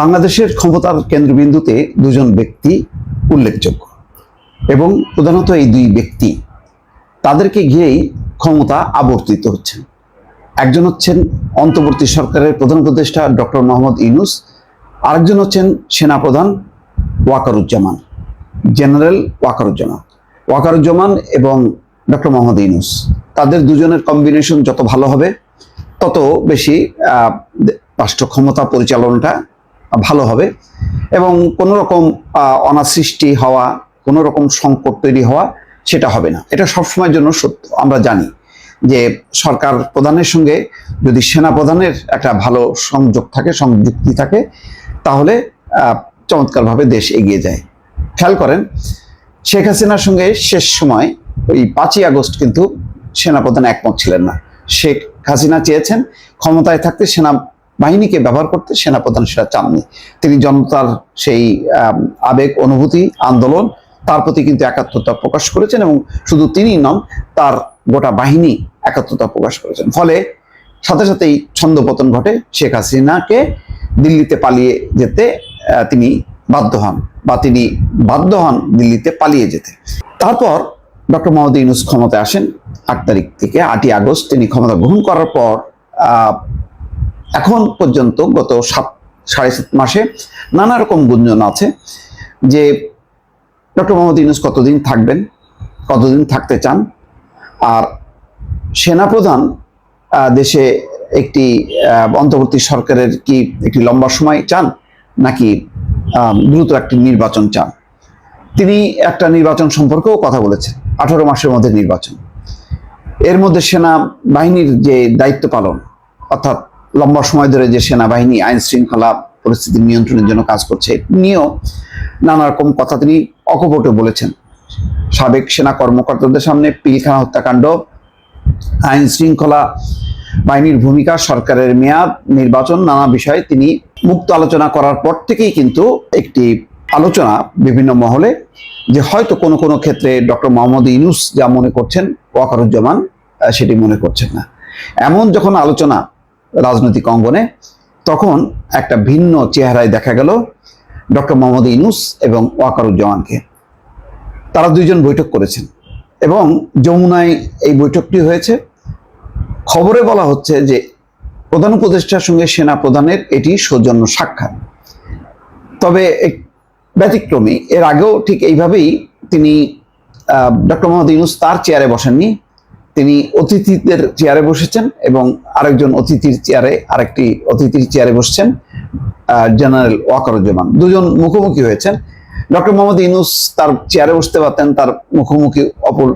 বাংলাদেশের ক্ষমতার কেন্দ্রবিন্দুতে দুজন ব্যক্তি উল্লেখযোগ্য। এবং প্রধানত এই দুই ব্যক্তি তাদেরকে ঘিরেই ক্ষমতা আবর্তিত হচ্ছেন। একজন হচ্ছেন অন্তর্বর্তী সরকারের প্রধান উপদেষ্টা ডক্টর মোহাম্মদ ইউনুস, আরেকজন হচ্ছেন সেনাপ্রধান ওয়াকারুজ্জামান, জেনারেল ওয়াকারুজ্জামান। ওয়াকারুজ্জামান এবং ডক্টর মোহাম্মদ ইউনুস, তাদের দুজনের কম্বিনেশন যত ভালো হবে, তত বেশি রাষ্ট্র ক্ষমতা পরিচালনাটা ভালো হবে এবং কোনো রকম অনাসৃষ্টি হওয়া, কোনো রকম সংকট তৈরি হওয়া সেটা হবে না। এটা সবসময়ের জন্য সত্য, আমরা জানি যে সরকার প্রধানের সঙ্গে যদি সেনা প্রধানের একটা ভালো সংযোগ থাকে, সংযুক্তি থাকে, তাহলে চমৎকারভাবে দেশ এগিয়ে যায়। খেয়াল করেন, শেখ হাসিনার সঙ্গে শেষ সময়, ওই পাঁচই আগস্ট কিন্তু সেনাপ্রধান একমত ছিলেন না। শেখ হাসিনা চেয়েছেন ক্ষমতায় থাকতে সেনা বাহিনীকে ব্যবহার করতে সেনাপ্রধান সেটা চাননি। তিনি জনতার সেই আবেগ, অনুভূতি, আন্দোলন, তার প্রতি কিন্তু একাত্মতা প্রকাশ করেছেন এবং শুধু তিনি নন, তার গোটা বাহিনী একাত্মতা প্রকাশ করেছেন। ফলে সাথে সাথেই ছন্দপতন ঘটে। শেখ হাসিনাকে দিল্লিতে পালিয়ে যেতে তিনি বাধ্য হন বা তিনি বাধ্য হন দিল্লিতে পালিয়ে যেতে। তারপর ডক্টর মোহাম্মদ ইউনুস ক্ষমতায় আসেন। আট তারিখ থেকে আটই আগস্ট তিনি ক্ষমতা গ্রহণ করার পর এখন পর্যন্ত গত সাত, সাড়ে সাত মাসে নানা রকম গুঞ্জন আছে যে ডক্টর মোহাম্মদ ইউনুস কতদিন থাকবেন, কতদিন থাকতে চান? আর সেনাপ্রধান দেশে একটি অন্তর্বর্তী সরকারের কি একটি লম্বা সময় চান নাকি দ্রুত একটি নির্বাচন চান? তিনি একটা নির্বাচন সম্পর্কেও কথা বলেছেন, আঠারো মাসের মধ্যে নির্বাচন। এর মধ্যে সেনা বাহিনীর যে দায়িত্ব পালন, অর্থাৎ লম্বা সময় ধরে যে সেনাবাহিনী আইন শৃঙ্খলা পরিস্থিতি নিয়ন্ত্রণের জন্য কাজ করছে, নিয়েও নানা রকম কথা তিনি অকপটে বলেছেন। সাবেক সেনা কর্মকর্তাদের সামনে পিলখানা হত্যাকাণ্ড, আইন শৃঙ্খলা বাহিনীর ভূমিকা, সরকারের মেয়াদ, নির্বাচন, নানা বিষয়ে তিনি মুক্ত আলোচনা করার পর থেকেই কিন্তু একটি আলোচনা বিভিন্ন মহলে যে হয়তো কোনো কোনো ক্ষেত্রে ডক্টর মোহাম্মদ ইনুস যা মনে করছেন, ওয়াকারুজ্জামান সেটি মনে করছেন না। এমন যখন আলোচনা রাজনৈতিক অঙ্গনে, তখন একটা ভিন্ন চেহারায় দেখা গেল ডক্টর মোহাম্মদ ইনুস এবং ওয়াকারুজ্জামানকে। তারা দুইজন বৈঠক করেছেন এবং যমুনায় এই বৈঠকটি হয়েছে। খবরে বলা হচ্ছে যে প্রধান উপদেষ্টার সঙ্গে সেনা প্রধানের এটি সৌজন্য সাক্ষাৎ। তবে ব্যতিক্রমী, এর আগেও ঠিক এইভাবেই তিনি ডক্টর মোহাম্মদ ইউনুস তার চেয়ারে বসেননি। তিনি অতিথিদের চেয়ারে বসেছেন এবং আরেকজন অতিথির চেয়ারে, আরেকটি অতিথির চেয়ারে বসছেন জেনারেল ওয়াকারুজ্জামান। দুজন মুখোমুখি হয়েছেন। ডক্টর মোহাম্মদ ইনুস তার চেয়ারে বসতে পারতেন, তার মুখোমুখি অপর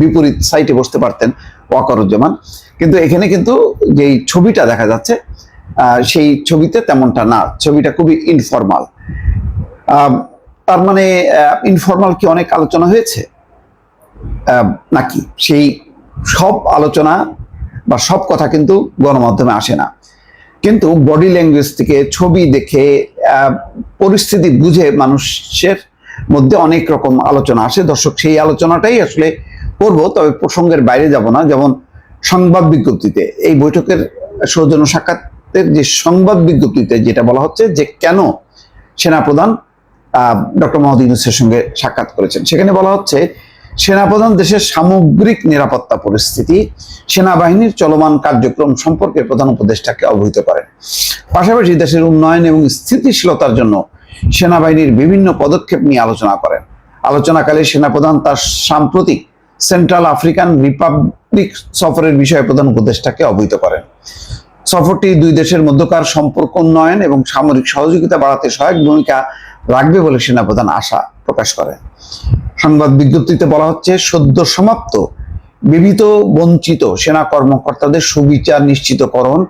বিপরীত সাইটে বসতে পারতেন ওয়াকারুজ্জামান। কিন্তু এখানে কিন্তু যেই ছবিটা দেখা যাচ্ছে সেই ছবিতে তেমনটা না। ছবিটা খুবই ইনফর্মাল তার মানে ইনফর্মাল কি অনেক আলোচনা হয়েছে? নাকি? সেই সব আলোচনা বা সব কথা কিন্তু গণমাধ্যমে আসে না। কিন্তু বডি ল্যাঙ্গুয়েজ থেকে ছবি দেখে পরিস্থিতি বুঝে মানুষের মধ্যে অনেক রকম আলোচনা আসে। দর্শক, সেই আলোচনাটাই আসলে করব, তবে প্রসঙ্গের বাইরে যাব না। যেমন সংবাদ বিজ্ঞপ্তিতে, এই বৈঠকের সৌজন্য সাক্ষাতের যে সংবাদ বিজ্ঞপ্তিতে যেটা বলা হচ্ছে যে কেন সেনাপ্রধান ডক্টর মোহাম্মদ সঙ্গে সাক্ষাৎ করেছেন, সেখানে বলা হচ্ছে সেনাপ্রধান দেশের সামগ্রিক নিরাপত্তা পরিস্থিতি, সেনাবাহিনীর চলমান কার্যক্রম সম্পর্কে প্রধান উপদেষ্টাকে অবহিত করেন। পাশাপাশি দেশের উন্নয়ন এবং স্থিতিশীলতার জন্য সেনাবাহিনীর বিভিন্ন পদক্ষেপ নিয়ে আলোচনা করেন। আলোচনাকালে সেনাপ্রধান তার সাম্প্রতিক সেন্ট্রাল আফ্রিকান রিপাবলিক সফরের বিষয়ে প্রধান উপদেষ্টাকে অবহিত করেন। সফরটি দুই দেশের মধ্যকার সম্পর্ক উন্নয়ন এবং সামরিক সহযোগিতা বাড়াতে সহায়ক ভূমিকা রাখবে বলে সেনাপ্রধান আশা প্রকাশ করেন। সংবাদ বিজ্ঞপ্তিতে বলা হচ্ছে, সদ্য সমাপ্ত, বিবিধ বঞ্চিত সেনা কর্মকর্তাদের সুবিচার নিশ্চিতকরণ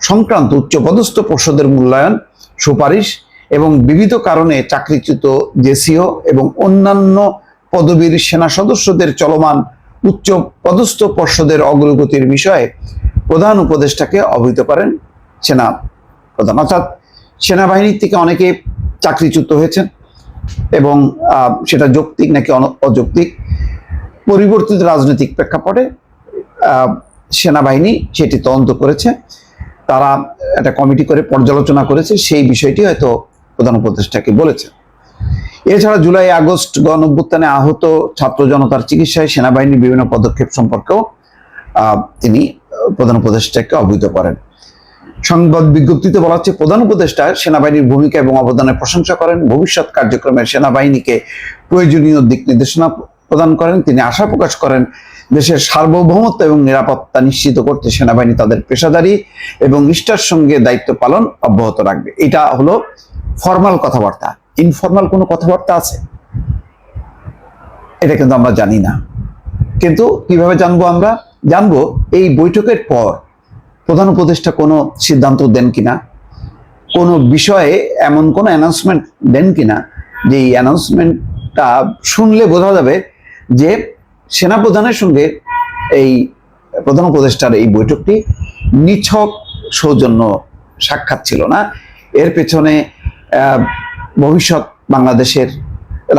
সংক্রান্ত উচ্চপদস্থ পর্ষদের মূল্যায়ন সুপারিশ এবং বিবিধ কারণে চাকরিচ্যুত জেসিও এবং অন্যান্য পদবীর সেনা সদস্যদের চলমান উচ্চ পদস্থ পর্ষদের অগ্রগতির বিষয়ে প্রধান উপদেষ্টাকে অবহিত করেন সেনা প্রধান। অর্থাৎ সেনাবাহিনীর থেকে অনেকে চাকরিচ্যুত হয়েছেন। এবং সেটা যৌক্তিক নাকি অযৌক্তিক, পরিবর্তিত রাজনৈতিক প্রেক্ষাপটে সেনাবাহিনী সেটি তদন্ত করেছে। তারা একটা কমিটি করে পর্যালোচনা করেছে, সেই বিষয়টি হয়তো প্রধান উপদেষ্টাকে বলেছেন এছাড়া জুলাই, আগস্ট গণ অভ্যুত্থানে আহত ছাত্র জনতার চিকিৎসায় সেনাবাহিনীর বিভিন্ন পদক্ষেপ সম্পর্কেও তিনি প্রধান উপদেষ্টাকে অবহিত করেন। সংবাদ বিজ্ঞপ্তিতে বলা হচ্ছে, প্রধান উপদেষ্টা সেনাবাহিনীর ভূমিকা এবং অবদানের প্রশংসা করেন। ভবিষ্যৎ কার্যক্রমে সেনাবাহিনীকে প্রয়োজনীয় দিক নির্দেশনা প্রদান করেন। তিনি আশা প্রকাশ করেন, দেশের সার্বভৌমত্ব এবং নিরাপত্তা নিশ্চিত করতে সেনাবাহিনী তাদের পেশাদারি এবং নিষ্ঠার সঙ্গে দায়িত্ব পালন অব্যাহত রাখবে। এটা হলো ফর্মাল কথাবার্তা। ইনফর্মাল কোনো কথাবার্তা আছে? এটা কিন্তু আমরা জানি না। কিন্তু কীভাবে জানব আমরা? জানব এই বৈঠকের পর প্রধান উপদেষ্টা কোনো সিদ্ধান্ত দেন কিনা? কোনো বিষয়ে এমন কোনো অ্যানাউন্সমেন্ট দেন কিনা? যে এই অ্যানাউন্সমেন্টটা শুনলে বোঝা যাবে যে সেনাপ্রধানের সঙ্গে এই প্রধান উপদেষ্টার এই বৈঠকটি নিছক সৌজন্য সাক্ষাৎ ছিল না। এর পেছনে ভবিষ্যৎ বাংলাদেশের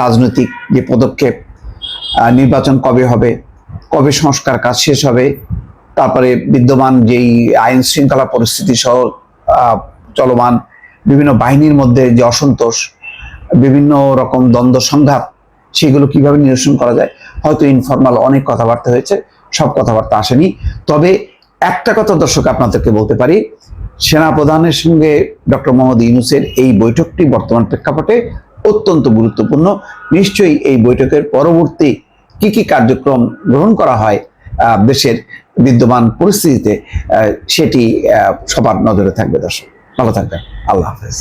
রাজনৈতিক যে পদক্ষেপ নির্বাচন কবে হবে, কবে সংস্কার কাজ শেষ হবে তারপরে বিদ্যমান যেই আইন শৃঙ্খলা পরিস্থিতি সহ চলমান বিভিন্ন বাহিনীর মধ্যে যে অসন্তোষ, বিভিন্ন রকম দ্বন্দ্ব সংঘাত সেগুলো কীভাবে নিরসন করা যায়, হয়তো ইনফর্মাল অনেক কথাবার্তা হয়েছে, সব কথাবার্তা আসেনি। তবে একটা কথা দর্শক আপনাদেরকে বলতে পারি, সেনাপ্রধানের সঙ্গে ডক্টর মোহাম্মদ ইউনুসের এই বৈঠকটি বর্তমান প্রেক্ষাপটে অত্যন্ত গুরুত্বপূর্ণ। নিশ্চয়ই এই বৈঠকের পরবর্তী কি কি কার্যক্রম গ্রহণ করা হয় দেশের বিদ্যমান পরিস্থিতিতে সেটি সবার নজরে থাকবে দর্শক। ভালো থাকবেন। আল্লাহ হাফেজ।